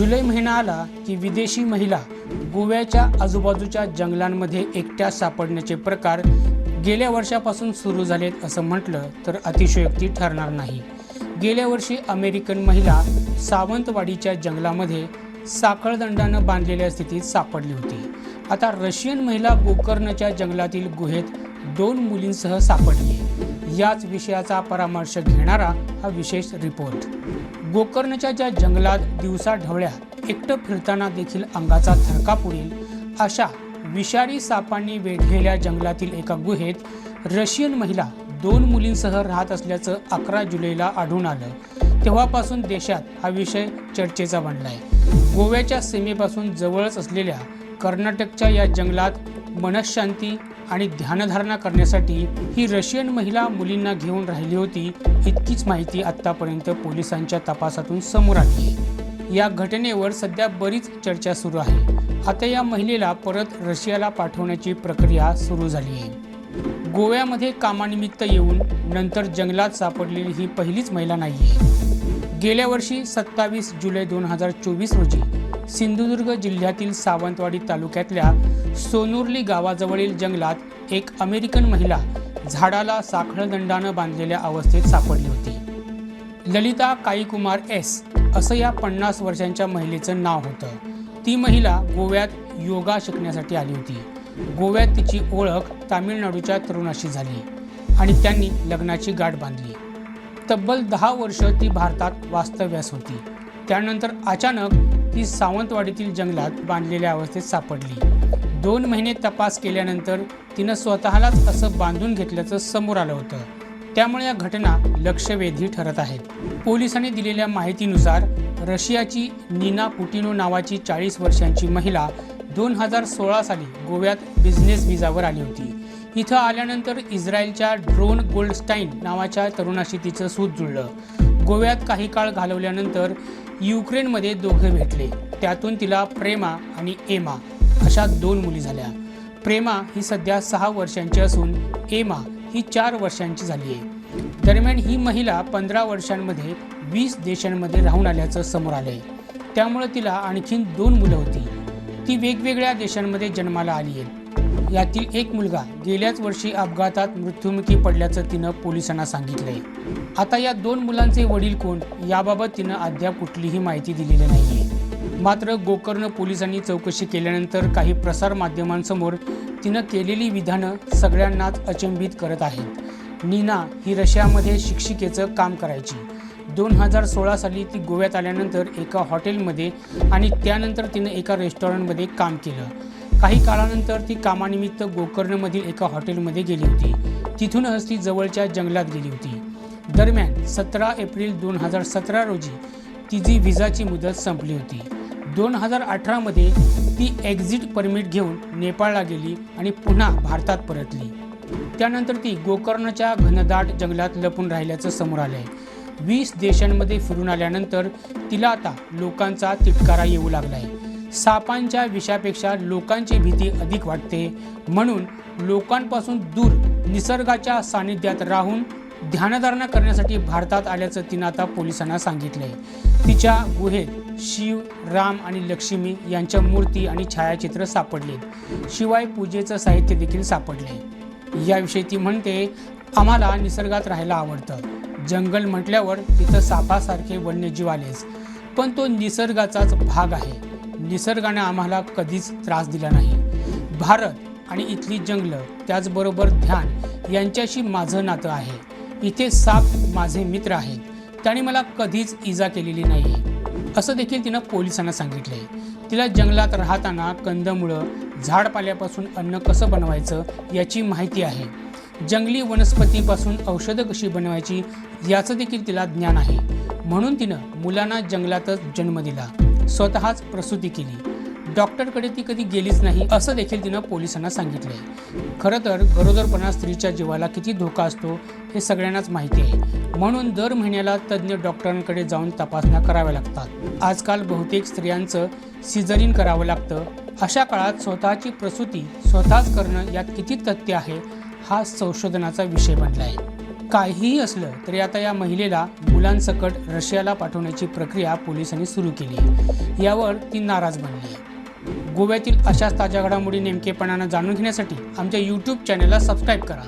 जुलै महिना आला की विदेशी महिला गोव्याच्या आजूबाजूच्या जंगलांमध्ये एकट्या सापडण्याचे प्रकार गेल्या वर्षापासून सुरू झालेत असं म्हटलं तर अतिशयोक्ती ठरणार नाही. गेल्या वर्षी अमेरिकन महिला सावंतवाडीच्या जंगलामध्ये साखळदंडानं बांधलेल्या स्थितीत सापडली होती. आता रशियन महिला गोकर्णच्या जंगलातील गुहेत दोन मुलींसह सापडली. याच विषयाचा परामर्श घेणारा हा विशेष रिपोर्ट. गोकर्णच्या ज्या जंगलात दिवसा ढवळ्या एकटं फिरताना देखील अंगाचा थरकाप उडेल अशा विषारी सापांनी वेढलेल्या जंगलातील एका गुहेत रशियन महिला दोन मुलींसह राहत असल्याचं अकरा जुलैला आढळून आलं. तेव्हापासून देशात हा विषय चर्चेचा बनलाय. गोव्याच्या सीमेपासून जवळच असलेल्या कर्नाटकच्या या जंगलात मनशांती आणि ध्यानधारणा करण्यासाठी ही रशियन महिला मुलींना घेऊन राहिली होती इतकीच माहिती आत्तापर्यंत पोलिसांच्या तपासातून समोर आली. या घटनेवर सध्या बरीच चर्चा सुरू आहे. आता या महिलेला परत रशियाला पाठवण्याची प्रक्रिया सुरू झाली आहे. गोव्यामध्ये कामानिमित्त येऊन नंतर जंगलात सापडलेली ही पहिलीच महिला नाही आहे गेल्या वर्षी सत्तावीस जुलै दोन हजार चोवीस रोजी सिंधुदुर्ग जिल्ह्यातील सावंतवाडी तालुक्यातल्या सोनुर्ली गावाजवळील जंगलात एक अमेरिकन महिला झाडाला साखळदंडानं बांधलेल्या अवस्थेत सापडली होती. ललिता काईकुमार एस असं या पन्नास वर्षांच्या महिलेचं नाव होतं. ती महिला गोव्यात योगा शिकण्यासाठी आली होती. गोव्यात तिची ओळख तामिळनाडूच्या तरुणाशी झाली आणि त्यांनी लग्नाची गाठ बांधली. तब्बल दहा वर्ष ती भारतात वास्तव्यास होती. त्यानंतर अचानक ती सावंतवाडीतील जंगलात बांधलेल्या अवस्थेत सापडली. दोन महिने तपास केल्यानंतर तिनं स्वतःलाच असं बांधून घेतल्याचं समोर आलं होतं. त्यामुळे या घटना लक्षवेधी ठरत आहेत. पोलिसांनी दिलेल्या माहितीनुसार रशियाची नीना पुटिनो नावाची चाळीस वर्षांची महिला दोन हजार सोळा साली गोव्यात बिझनेस विजावर आली होती. इथं आल्यानंतर इस्रायलच्या ड्रोन गोल्डस्टाईन नावाच्या तरुणाशी तिचं सूत जुळलं. गोव्यात काही काळ घालवल्यानंतर युक्रेनमध्ये दोघे भेटले. त्यातून तिला प्रेमा आणि एमा अशा दोन मुली झाल्या. प्रेमा ही सध्या सहा वर्षांची असून एमा ही चार वर्षांची झाली आहे दरम्यान ही महिला पंधरा वर्षांमध्ये वीस देशांमध्ये राहून आल्याचं समोर आलंय. त्यामुळे तिला आणखीन दोन मुलं होती. ती वेगवेगळ्या देशांमध्ये जन्माला आली आहे यातील एक मुलगा गेल्याच वर्षी अपघातात मृत्युमुखी पडल्याचं तिनं पोलिसांना सांगितलंय. आता या दोन मुलांचे वडील कोण याबाबत तिनं अद्याप कुठलीही माहिती दिलेली नाहीये. मात्र गोकर्ण पोलिसांनी चौकशी केल्यानंतर काही प्रसार माध्यमांसमोर तिनं केलेली विधानं सगळ्यांनाच अचंबित करत आहेत. नीना ही रशियामध्ये शिक्षिकेचं काम करायची. दोन हजार सोळा साली ती गोव्यात आल्यानंतर एका हॉटेलमध्ये आणि त्यानंतर तिनं एका रेस्टॉरंटमध्ये काम केलं. काही काळानंतर ती कामानिमित्त गोकर्णमधील एका हॉटेलमध्ये गेली होती. तिथूनच ती जवळच्या जंगलात गेली होती. दरम्यान सतरा एप्रिल दोन हजार सतरा रोजी तिची व्हिसाची मुदत संपली होती. दोन हजार अठरामध्ये ती एक्झिट परमिट घेऊन नेपाळला गेली आणि पुन्हा भारतात परतली. त्यानंतर ती गोकर्णच्या घनदाट जंगलात लपून राहिल्याचं समोर आलंय. वीस देशांमध्ये फिरून आल्यानंतर तिला आता लोकांचा तिटकारा येऊ लागलाय. सापांच्या विषापेक्षा लोकांची भीती अधिक वाटते. म्हणून लोकांपासून दूर निसर्गाच्या सानिध्यात राहून ध्यानधारणा करण्यासाठी भारतात आल्याचं तिनं आता पोलिसांना सांगितलं आहे तिच्या गुहेत शिव राम आणि लक्ष्मी यांच्या मूर्ती आणि छायाचित्र सापडले. शिवाय पूजेचं साहित्य देखील सापडले याविषयी ती म्हणते आम्हाला निसर्गात राहायला आवडतं. जंगल म्हटल्यावर तिथं सापासारखे वन्यजीव आलेच. पण तो निसर्गाचाच भाग आहे. निसर्गाने आम्हाला कधीच त्रास दिला नाही. भारत आणि इथली जंगलं त्याचबरोबर ध्यान यांच्याशी माझं नातं आहे. इथे साप माझे मित्र आहेत. त्याने मला कधीच इजा केलेली नाही. असं देखील तिनं पोलिसांना सांगितले. तिला जंगलात राहताना कंदमुळं झाडपाल्यापासून अन्न कसं बनवायचं याची माहिती आहे. जंगली वनस्पतीपासून औषधं कशी बनवायची याचं देखील तिला ज्ञान आहे. म्हणून तिनं मुलांना जंगलातच जन्म दिला. स्वतःच प्रसूती केली. डॉक्टरकडे ती कधी गेलीच नाही असं देखील तिनं पोलिसांना सांगितलंय. खरं तर गरोदरपणा स्त्रीच्या जीवाला किती धोका असतो हे सगळ्यांनाच माहिती आहे. म्हणून दर महिन्याला तज्ज्ञ डॉक्टरांकडे जाऊन तपासण्या कराव्या लागतात. आजकाल बहुतेक स्त्रियांचं सिझरिन करावं लागतं. अशा काळात स्वतःची प्रसूती स्वतःच करणं यात किती तथ्य आहे हा संशोधनाचा विषय बनला आहे काहीही असलं तरी आता या महिलेला मुलांसकट रशियाला पाठवण्याची प्रक्रिया पोलिसांनी सुरू केली. आहे यावर ती नाराज बनली. आहे गोव्यातील अशाच ताज्या घडामोडी नेमकेपणानं जाणून घेण्यासाठी आमच्या यूट्यूब चॅनलला सबस्क्राईब करा.